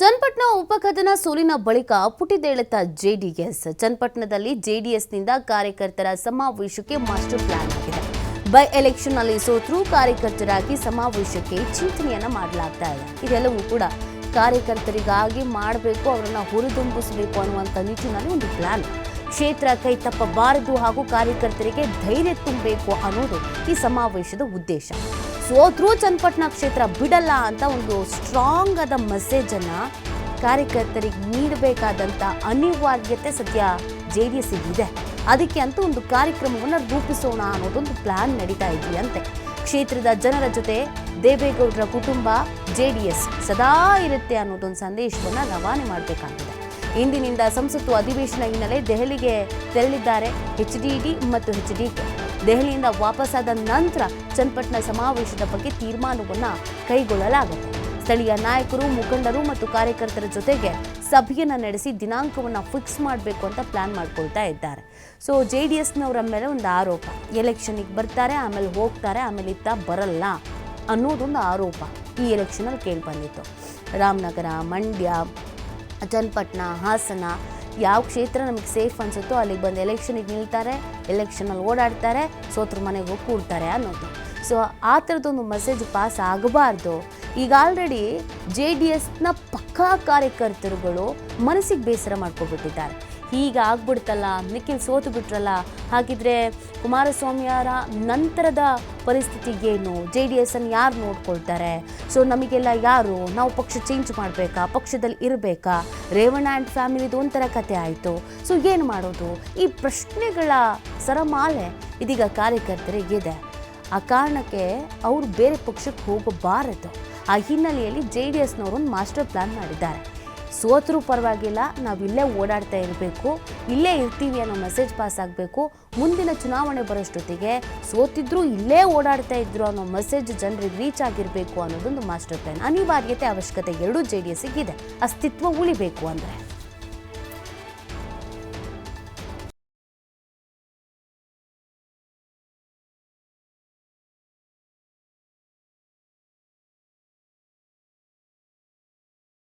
ಚನ್ನಪಟ್ಟಣ ಉಪಕಥನ ಸೋಲಿನ ಬಳಿಕ ಪುಟಿದೇಳುತ್ತ ಜೆಡಿಎಸ್. ಚನ್ನಪಟ್ಟಣದಲ್ಲಿ ಜೆಡಿಎಸ್ನಿಂದ ಕಾರ್ಯಕರ್ತರ ಸಮಾವೇಶಕ್ಕೆ ಮಾಸ್ಟರ್ ಪ್ಲಾನ್ ಆಗಿದೆ. ಬೈ ಎಲೆಕ್ಷನ್ ಅಲ್ಲಿ ಸೋತರೂ ಕಾರ್ಯಕರ್ತರಾಗಿ ಸಮಾವೇಶಕ್ಕೆ ಚಿಂತನೆಯನ್ನ ಮಾಡಲಾಗ್ತಾ ಇದೆ. ಇದೆಲ್ಲವೂ ಕೂಡ ಕಾರ್ಯಕರ್ತರಿಗಾಗಿ ಮಾಡಬೇಕು, ಅವರನ್ನ ಹುರಿದುಂಬಿಸಬೇಕು ಅನ್ನುವಂಥ ನಿಟ್ಟಿನಲ್ಲಿ ಒಂದು ಪ್ಲಾನ್. ಕ್ಷೇತ್ರ ಕೈ ತಪ್ಪಬಾರದು ಹಾಗೂ ಕಾರ್ಯಕರ್ತರಿಗೆ ಧೈರ್ಯ ತುಂಬಬೇಕು ಅನ್ನೋದು ಈ ಸಮಾವೇಶದ ಉದ್ದೇಶ. ಸೋತ್ರೂ ಚನ್ನಪಟ್ಟಣ ಕ್ಷೇತ್ರ ಬಿಡಲ್ಲ ಅಂತ ಒಂದು ಸ್ಟ್ರಾಂಗ್ ಆದ ಮೆಸೇಜ್ ಅನ್ನ ಕಾರ್ಯಕರ್ತರಿಗೆ ನೀಡಬೇಕಾದಂತ ಅನಿವಾರ್ಯತೆ ಸದ್ಯ ಜೆ ಡಿ ಎಸ್ ಇದೆ. ಅದಕ್ಕೆ ಅಂತ ಒಂದು ಕಾರ್ಯಕ್ರಮವನ್ನು ರೂಪಿಸೋಣ ಅನ್ನೋದೊಂದು ಪ್ಲಾನ್ ನಡೀತಾ ಇದೆಯಂತೆ. ಕ್ಷೇತ್ರದ ಜನರ ಜೊತೆ ದೇವೇಗೌಡರ ಕುಟುಂಬ ಜೆ ಡಿ ಎಸ್ ಸದಾ ಇರುತ್ತೆ ಅನ್ನೋದೊಂದು ಸಂದೇಶವನ್ನು ರವಾನೆ ಮಾಡಬೇಕಾಗಿದೆ ಇಂದಿನಿಂದ ಸಂಸತ್ತು ಅಧಿವೇಶನ ಹಿನ್ನೆಲೆ ದೆಹಲಿಗೆ ತೆರಳಿದ್ದಾರೆ. ಎಚ್ ಡಿ ಡಿ ಮತ್ತು ಎಚ್ ಡಿ ಕೆ ದೆಹಲಿಯಿಂದ ವಾಪಸ್ಸಾದ ನಂತರ ಚನ್ನಪಟ್ಟಣ ಸಮಾವೇಶದ ಬಗ್ಗೆ ತೀರ್ಮಾನವನ್ನು ಕೈಗೊಳ್ಳಲಾಗುತ್ತೆ. ಸ್ಥಳೀಯ ನಾಯಕರು, ಮುಖಂಡರು ಮತ್ತು ಕಾರ್ಯಕರ್ತರ ಜೊತೆಗೆ ಸಭೆಯನ್ನು ನಡೆಸಿ ದಿನಾಂಕವನ್ನು ಫಿಕ್ಸ್ ಮಾಡಬೇಕು ಅಂತ ಪ್ಲಾನ್ ಮಾಡ್ಕೊಳ್ತಾ ಇದ್ದಾರೆ. ಸೊ, ಜೆ ಡಿ ಎಸ್ನವರ ಮೇಲೆ ಒಂದು ಆರೋಪ. ಎಲೆಕ್ಷನಿಗೆ ಬರ್ತಾರೆ, ಆಮೇಲೆ ಹೋಗ್ತಾರೆ, ಆಮೇಲೆ ಇತ್ತ ಬರಲ್ಲ ಅನ್ನೋದೊಂದು ಆರೋಪ ಈ ಎಲೆಕ್ಷನಲ್ಲಿ ಕೇಳಿ ಬಂದಿತ್ತು. ರಾಮನಗರ, ಮಂಡ್ಯ, ಚನ್ನಪಟ್ಟಣ, ಹಾಸನ ಯಾವ ಕ್ಷೇತ್ರ ನಮಗೆ ಸೇಫ್ ಅನಿಸುತ್ತೋ ಅಲ್ಲಿಗೆ ಬಂದು ಎಲೆಕ್ಷನಿಗೆ ನಿಲ್ತಾರೆ ಎಲೆಕ್ಷನಲ್ಲಿ ಓಡಾಡ್ತಾರೆ, ಸೋತ್ರ ಮನೆಗೆ ಹೋಗಿ ಕೂಡ್ತಾರೆ ಅನ್ನೋದು. ಸೊ ಆ ಥರದ್ದೊಂದು ಮೆಸೇಜ್ ಪಾಸ್ ಆಗಬಾರ್ದು. ಈಗ ಆಲ್ರೆಡಿ ಜೆ ಡಿ ಎಸ್ನ ಪಕ್ಕಾ ಕಾರ್ಯಕರ್ತರುಗಳು ಮನಸ್ಸಿಗೆ ಬೇಸರ ಮಾಡ್ಕೊಬಿಟ್ಟಿದ್ದಾರೆ. ಹೀಗೆ ಆಗ್ಬಿಡ್ತಲ್ಲ, ನಿಖಿಲ್ ಸೋತು ಬಿಟ್ರಲ್ಲ ಹಾಗಿದ್ರೆ ಕುಮಾರಸ್ವಾಮಿಯವರ ನಂತರದ ಪರಿಸ್ಥಿತಿ ಏನು? ಜೆ ಡಿ ಎಸ್ ಅನ್ನು ಯಾರು ನೋಡ್ಕೊಳ್ತಾರೆ? ಸೊ ನಮಗೆಲ್ಲ ಯಾರು? ನಾವು ಪಕ್ಷ ಚೇಂಜ್ ಮಾಡಬೇಕಾ? ಪಕ್ಷದಲ್ಲಿ ಇರಬೇಕಾ? ರೇವಣ್ಣ ಆ್ಯಂಡ್ ಫ್ಯಾಮಿಲಿದು ಒಂಥರ ಕತೆ ಆಯಿತು. ಸೊ ಏನು ಮಾಡೋದು? ಈ ಪ್ರಶ್ನೆಗಳ ಸರಮಾಲೆ ಇದೀಗ ಕಾರ್ಯಕರ್ತರಿಗಿದೆ ಆ ಕಾರಣಕ್ಕೆ ಅವರು ಬೇರೆ ಪಕ್ಷಕ್ಕೆ ಹೋಗಬಾರದು. ಆ ಹಿನ್ನೆಲೆಯಲ್ಲಿ ಜೆ ಡಿ ಎಸ್ನವರು ಒಂದು ಮಾಸ್ಟರ್ ಪ್ಲ್ಯಾನ್ ಮಾಡಿದ್ದಾರೆ. ಸೋತರೂ ಪರವಾಗಿಲ್ಲ, ನಾವು ಇಲ್ಲೇ ಓಡಾಡ್ತಾ ಇರಬೇಕು, ಇಲ್ಲೇ ಇರ್ತೀವಿ ಅನ್ನೋ ಮೆಸೇಜ್ ಪಾಸ್ ಆಗಬೇಕು. ಮುಂದಿನ ಚುನಾವಣೆ ಬರೋಷ್ಟೊತ್ತಿಗೆ ಸೋತಿದ್ರು, ಇಲ್ಲೇ ಓಡಾಡ್ತಾ ಇದ್ರು ಅನ್ನೋ ಮೆಸೇಜ್ ಜನರಿಗೆ ರೀಚ್ ಆಗಿರಬೇಕು ಅನ್ನೋದೊಂದು ಮಾಸ್ಟರ್ ಪ್ಲಾನ್ ಅನಿವಾರ್ಯತೆ ಅವಶ್ಯಕತೆ ಎರಡೂ ಜೆ ಡಿ ಎಸ್ಸಿಗಿದೆ ಅಸ್ತಿತ್ವ ಉಳಿಬೇಕು ಅಂದರೆ.